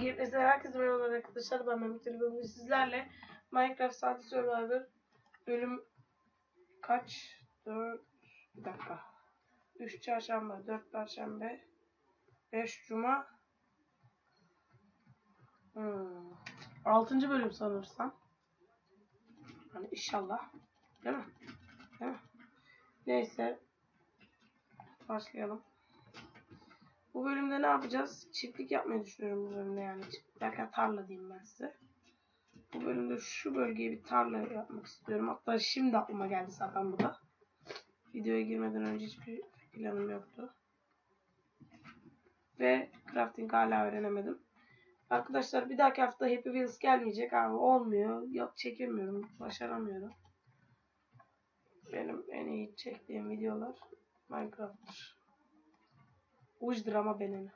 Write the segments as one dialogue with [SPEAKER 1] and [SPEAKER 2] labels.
[SPEAKER 1] Games'e herkese merhaba arkadaşlar. Ben Mehmet Ali Bugün sizlerle Minecraft Saati Survivor bölüm kaç? 4 bir dakika. 3 çarşamba, 4 perşembe, 5 cuma. Hmm. 6. bölüm sanırsam. Hani inşallah. Değil mi? Değil mi? Neyse. Başlayalım. Bu bölümde ne yapacağız? Çiftlik yapmayı düşünüyorum bu bölümde yani. Çiftlik derken tarla diyeyim ben size. Bu bölümde şu bölgeye bir tarla yapmak istiyorum. Hatta şimdi aklıma geldi zaten bu da. Videoya girmeden önce hiçbir planım yoktu. Ve crafting hala öğrenemedim. Arkadaşlar bir dahaki hafta Happy Wheels gelmeyecek abi. Olmuyor. Yok çekemiyorum. Başaramıyorum. Benim en iyi çektiğim videolar Minecraft'tır. Uç drama beneni.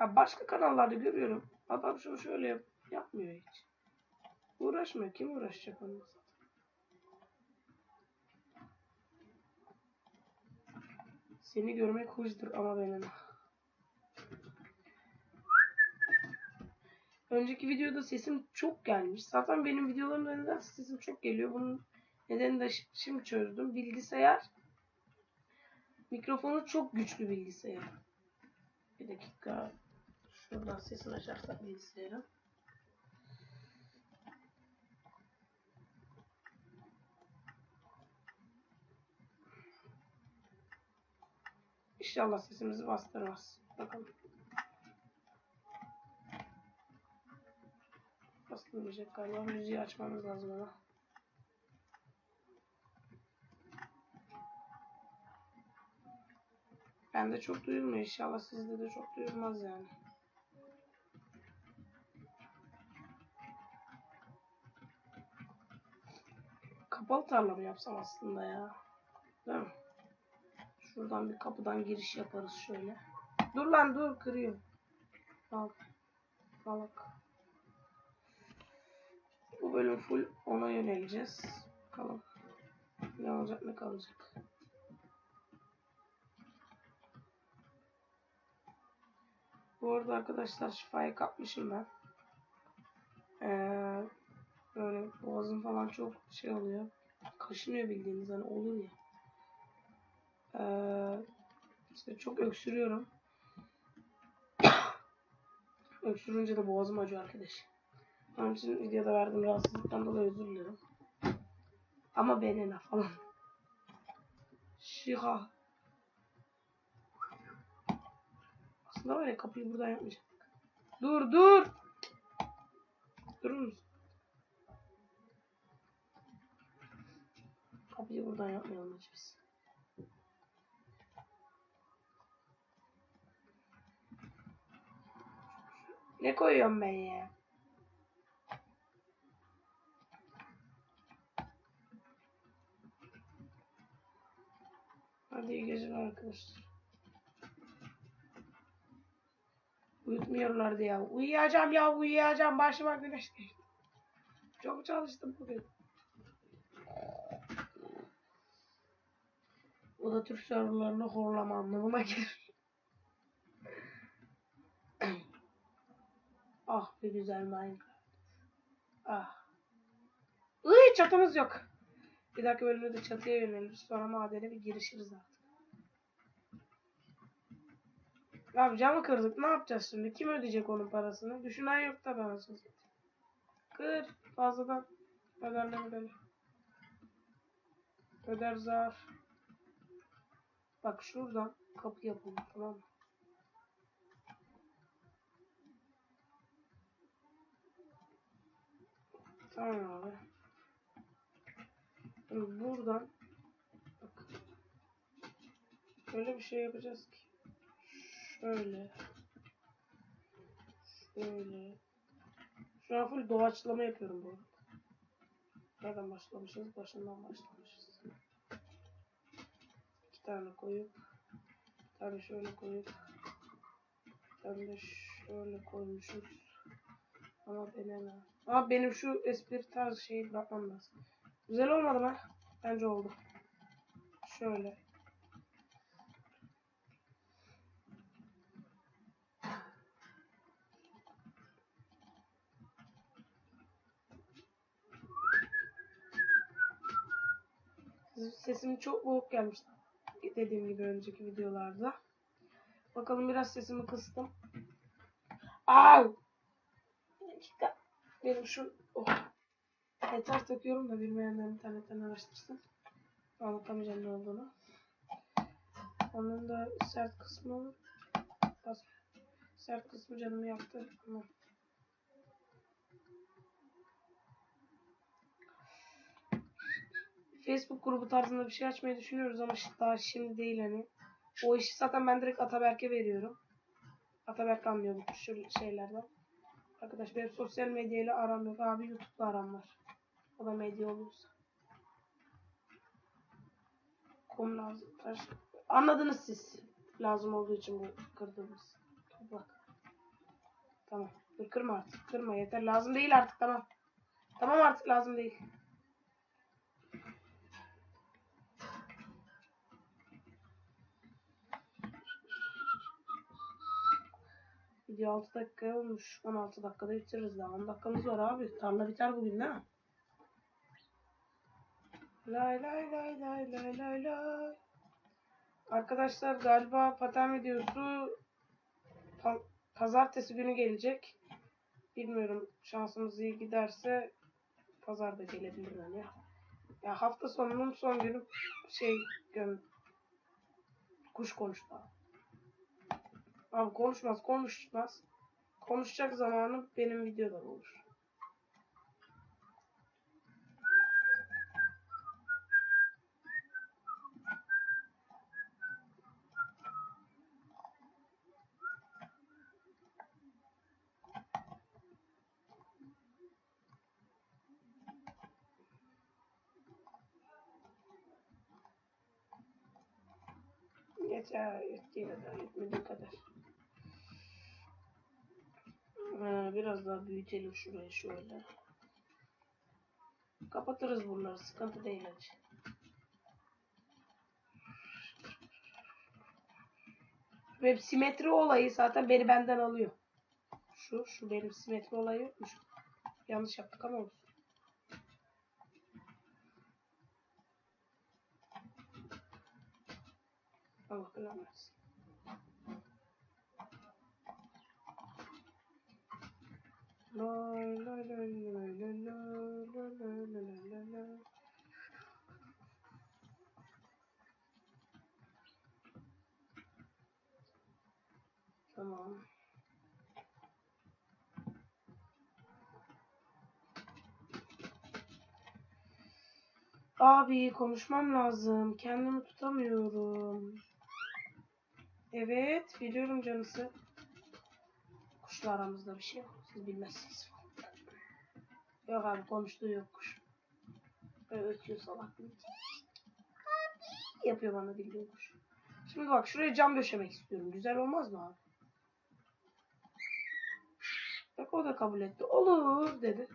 [SPEAKER 1] Ya başka kanallarda görüyorum. Adam şunu şöyle yap yapmıyor hiç. Uğraşmıyor. Kim uğraşacak onunla? Seni görmek hoşdur ama benim. Önceki videoda sesim çok gelmiş. Zaten benim videolarımda neden sesim çok geliyor. Bunun nedeni de şi- şimdi çözdüm. Bilgisayar mikrofonu çok güçlü bilgisayar. Bir dakika. Şuradan sesini açarsak bilgisayarın. İnşallah sesimizi bastırmaz. Bakalım. Bastırmayacak galiba. Müziği açmamız lazım ama. Bende çok duyulmuyor. İnşallah sizde de çok duyulmaz yani. Kapalı tarla mı yapsam aslında ya? Değil mi? Şuradan bir kapıdan giriş yaparız şöyle. Dur lan dur kırıyor. Al. Salak. Bu bölüm full ona yöneleceğiz. Bakalım. Ne olacak ne kalacak. Bu arada arkadaşlar şifayı kapmışım ben. Ee, böyle boğazım falan çok şey oluyor. Kaşınıyor bildiğiniz hani olur ya. Ee, işte çok öksürüyorum. Öksürünce de boğazım acıyor arkadaş. Onun için videoda verdiğim rahatsızlıktan dolayı özür dilerim. Ama benene falan. Şiha. Aslında var ya kapıyı buradan yapmayacaktık. Dur dur. Durur musun? Kapıyı buradan yapmayalım hiç. Ne koyuyorum ben ya? Hadi iyi geceler arkadaşlar. Uyutmuyorlardı ya. Uyuyacağım ya uyuyacağım. Başıma güneş geçti. Çok çalıştım bugün. O da Türk serverlarını horlama anlamına gelir. ah bir güzel Minecraft. Ah. Iy çatımız yok. Bir dakika bölümde de çatıya yöneliriz. Sonra madene bir girişiriz artık. Abi camı kırdık. Ne yapacağız şimdi? Kim ödeyecek onun parasını? Düşünen yok da söz. Kır. Fazladan. Öderler öder. Öder zar. Bak şuradan kapı yapalım tamam mı? Tamam abi. Şimdi buradan bak. Şöyle bir şey yapacağız ki. Şöyle. Şöyle. Şu an full doğaçlama yapıyorum bu arada. Nereden başlamışız? Başından başlamışız. İki tane koyup bir tane şöyle koyup bir tane de şöyle koymuşuz. Ama deneme. Ama benim şu espri tarzı şeyi bırakmam lazım. Güzel olmadı mı? Bence oldu. Şöyle. Sesim çok boğuk gelmiş. Dediğim gibi önceki videolarda. Bakalım biraz sesimi kıstım. Au! Bir dakika. Benim şu oh. Yeter takıyorum da bilmeyenler internetten araştırsın. Anlatamayacağım ne olduğunu. Onun da sert kısmı sert kısmı canımı yaktı. Ama Facebook grubu tarzında bir şey açmayı düşünüyoruz ama daha şimdi değil hani. O işi zaten ben direkt Ataberk'e veriyorum. Ataberk anlıyor bu tür şeylerden. Arkadaş benim sosyal medyayla aram yok. Abi YouTube'la aram var. O da medya olursa. Kum lazım. Anladınız siz. Lazım olduğu için bu kırdığımız toprak. Tamam. Dur kırma artık. Kırma yeter. Lazım değil artık tamam. Tamam artık lazım değil. Video 6 dakika olmuş. 16 dakikada bitiririz daha. 10 dakikamız var abi. Tarla biter bugün değil mi? Lay lay lay lay lay lay lay. Arkadaşlar galiba paten videosu pa- pazartesi günü gelecek. Bilmiyorum şansımız iyi giderse pazar da gelebilir yani ya. Hafta sonunun son günü şey göm kuş konuştu. Abi. Konuşmaz konuşmaz. Konuşacak zamanı benim videoda olur. Yeter yettiği kadar yetmediği kadar. Ha, biraz daha büyütelim şurayı şöyle. Kapatırız bunları sıkıntı değil hacı. Ve simetri olayı zaten beni benden alıyor. Şu, şu benim simetri olayı yokmuş. Yanlış yaptık ama olsun. Allah belanı Tamam. Abi konuşmam lazım. Kendimi tutamıyorum. Evet, biliyorum canısı. Kuşla aramızda bir şey yok. Siz bilmezsiniz. Yok abi konuştuğu yok kuş. Böyle ötüyor salak. Yapıyor bana bildiğin kuş. Şimdi bak şuraya cam döşemek istiyorum. Güzel olmaz mı abi? Bak o da kabul etti. Olur dedi.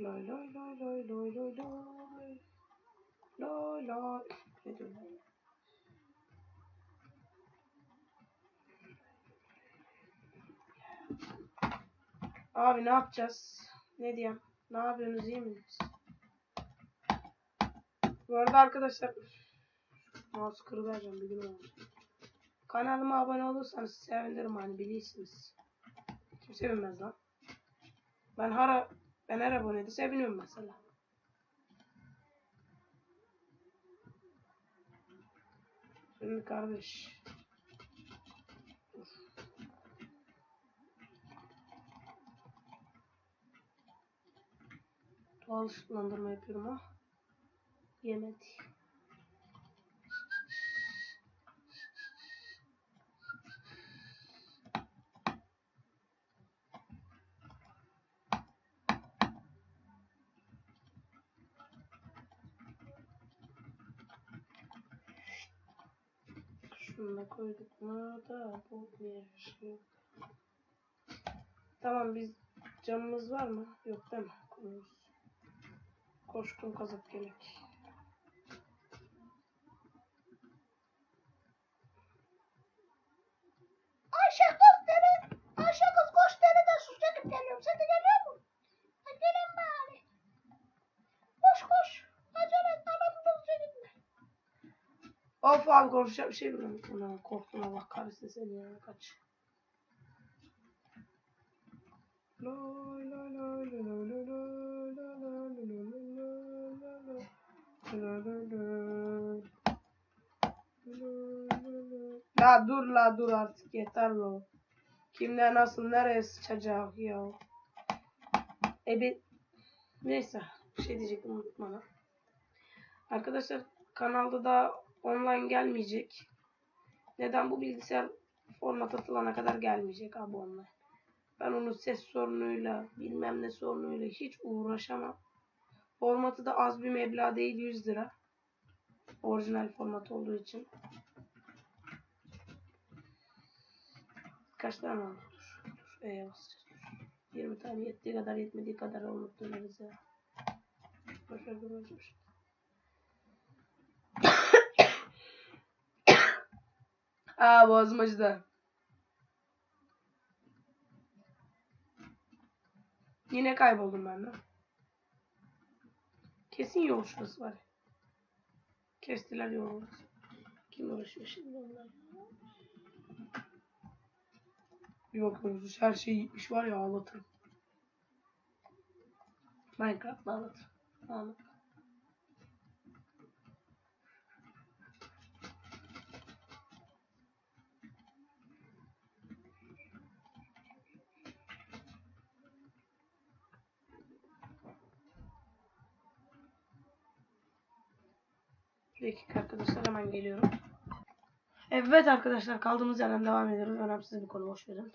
[SPEAKER 1] Lay lay lay lay lay lay lay. Lay lay. Abi ne yapacağız? Ne diyeyim? Ne yapıyorsunuz iyi misiniz? Bu arada arkadaşlar mouse kırıvereceğim bir gün olmuş. Kanalıma abone olursanız sevinirim hani bilirsiniz. Kim sevinmez lan? Ben her ben her abonede seviniyorum mesela. Şimdi kardeş. Dur. Doğal ışıklandırma yapıyorum ama yemedi. Şunu da bu bir şey. Tamam biz camımız var mı? Yok değil mi? Koyuyoruz. Koşkun kazık gerek.
[SPEAKER 2] Ayşe kız dere, Ayşe kız koş dereden su çekip geliyorum. Sen de geliyor
[SPEAKER 1] Of abi konuşacak bir şey bilmiyorum. Ulan korktum Allah kahretsin seni ya kaç. La dur la dur artık yeter lo. Kimler nasıl nereye sıçacak ya. Ebe neyse bir şey diyecektim unutma. Arkadaşlar kanalda da online gelmeyecek. Neden bu bilgisayar format atılana kadar gelmeyecek abi online. Ben onun ses sorunuyla bilmem ne sorunuyla hiç uğraşamam. Formatı da az bir meblağ değil 100 lira. Orijinal format olduğu için. Kaç tane oldu? E'ye basacağız. Dur. 20 tane yettiği kadar yetmediği kadar olup döneriz ya. Dur boşver. Aa boğazım acıdı. Yine kayboldum ben de. Kesin yol şurası var. Kestiler yolu. Kim uğraşıyor şimdi onlar? Bir bakıyoruz her şey gitmiş var ya ağlatırım. Minecraft'la ağlatırım. Ağlat. Bir dakika arkadaşlar hemen geliyorum. Evet arkadaşlar kaldığımız yerden devam ediyoruz. Önemsiz bir konu boş verin.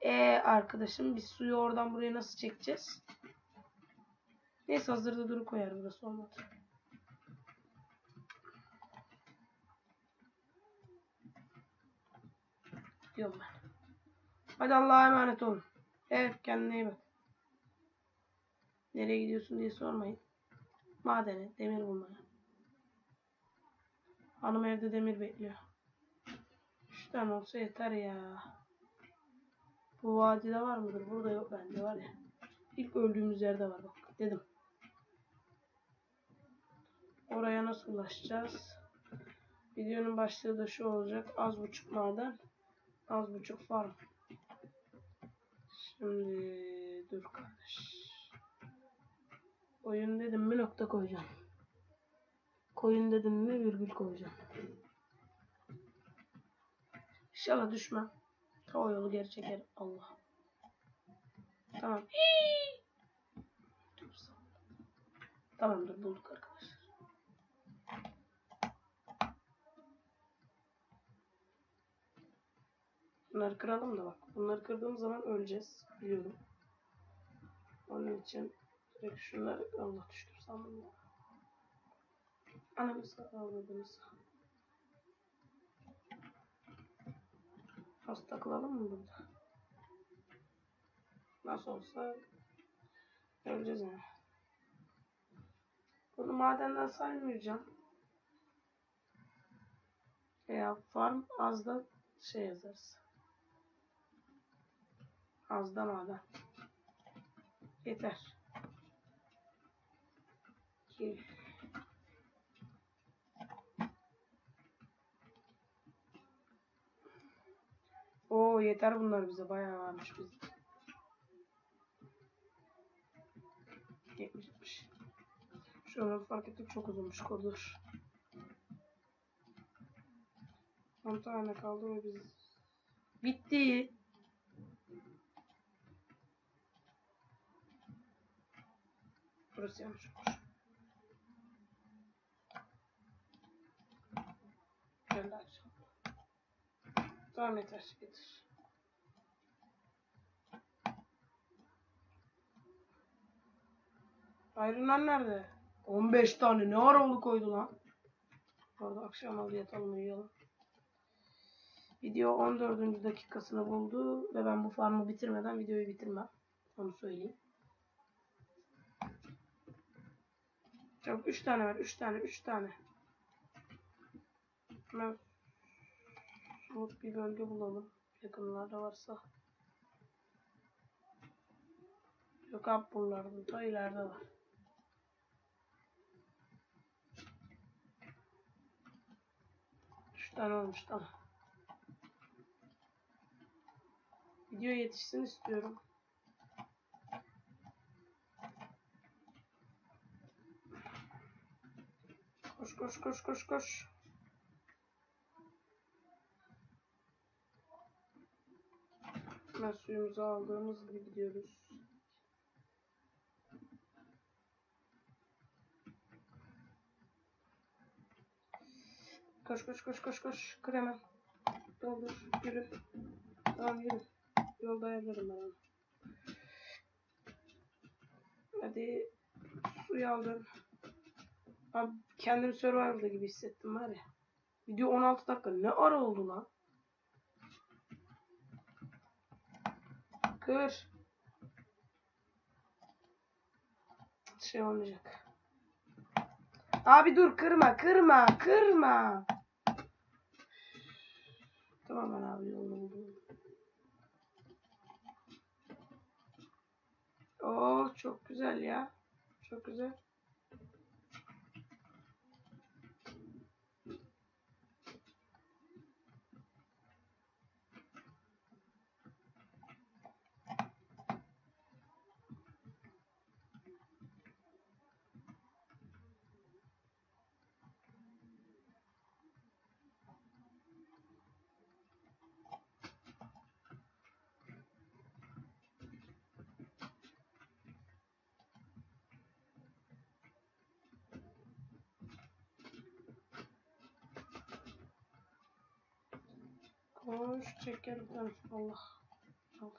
[SPEAKER 1] Ee arkadaşım biz suyu oradan buraya nasıl çekeceğiz? Neyse hazırda duru koyar burası olmadı. Diyorum ben. Hadi Allah'a emanet olun. Evet kendine iyi bak. Nereye gidiyorsun diye sormayın. Madene, demir bulmaya. Hanım evde demir bekliyor. Üç tane olsa yeter ya. Bu vadide var mıdır? Burada yok bence var ya. İlk öldüğümüz yerde var bak. Dedim. Oraya nasıl ulaşacağız? Videonun başlığı da şu olacak. Az buçuk maden. Az buçuk farm. Şimdi dur kardeş. Oyun dedim mi nokta koyacağım. Koyun dedim mi virgül koyacağım. İnşallah düşmem. O yolu geri çeker Allah. Tamam. Tamamdır bulduk arkadaşlar. Bunları kıralım da bak. Bunları kırdığım zaman öleceğiz. Biliyorum. Onun için direkt şunları Allah düştür sandım ya. Anamızı avradımızı. Nasıl takılalım mı burada? Nasıl olsa göreceğiz yani. Bunu madenden saymayacağım. Veya farm az da şey yazarız. Az da maden. Yeter. İki. Oo yeter bunlar bize bayağı varmış bizde. Yetmişmiş. Şu an fark ettik çok uzunmuş koridor. 10 tane kaldı ve biz... Bitti. Burası yanlış olmuş. Tamam yeter. Yeter. Ayrılan nerede? 15 tane ne ara onu koydu lan? Orada akşam oldu yatalım uyuyalım. Video 14. dakikasını buldu ve ben bu farmı bitirmeden videoyu bitirmem. Onu söyleyeyim. Çabuk 3 tane ver. 3 tane. 3 tane. Hemen soğuk bir bölge bulalım. Yakınlarda varsa. Yok abi buralarda. Ta ileride var. tane olmuş tamam. Video yetişsin istiyorum. Koş koş koş koş koş. Hemen suyumuzu aldığımız gibi gidiyoruz. Koş koş koş koş koş. Kır hemen. Doldur. Yürü. Tamam yürü. Yolda ayarlarım ben onu. Hadi. Suyu aldım. Abi kendimi Survival'da gibi hissettim var ya. Video 16 dakika. Ne ara oldu lan? Kır. Şey olmayacak. Abi dur kırma kırma kırma. Tamam ben abi yolunu buldum. Oo çok güzel ya. Çok güzel. Koş çekerim ben. Allah. Al.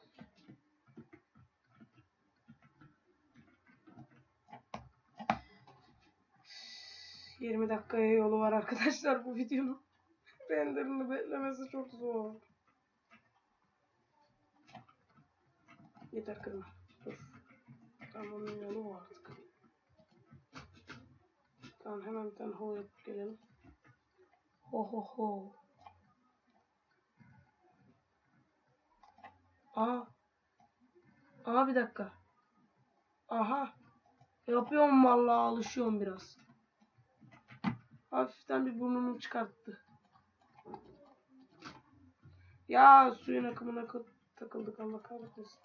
[SPEAKER 1] Yirmi dakikaya yolu var arkadaşlar bu videonun. Renderını beklemesi çok zor. Yeter kırma. Dur. Tamam yolu var artık. Tamam hemen bir tane ho yapıp gelelim. Ho ho ho. Aa. Aa bir dakika. Aha. Yapıyorum vallahi alışıyorum biraz. Hafiften bir burnumu çıkarttı. Ya suyun akımına kı- takıldık Allah kahretmesin.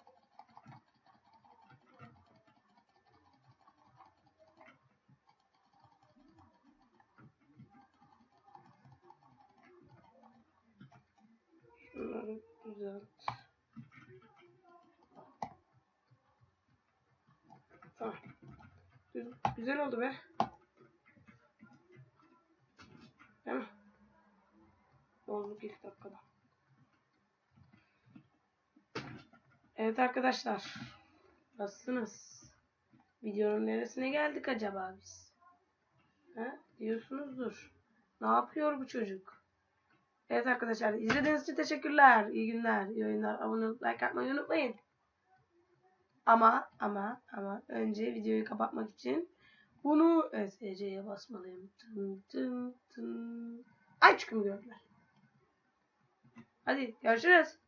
[SPEAKER 1] Şunları düzelt. Tamam. Güz- Güzel oldu be. Değil mi? Bozduk ilk dakikada. Evet arkadaşlar. Nasılsınız? Videonun neresine geldik acaba biz? He? Diyorsunuzdur. Ne yapıyor bu çocuk? Evet arkadaşlar izlediğiniz için teşekkürler. İyi günler, iyi oyunlar. Abone olup like atmayı unutmayın. Ama ama ama önce videoyu kapatmak için bunu SC'ye basmalıyım. Tın tın tın. Ay gördüler. Hadi görüşürüz.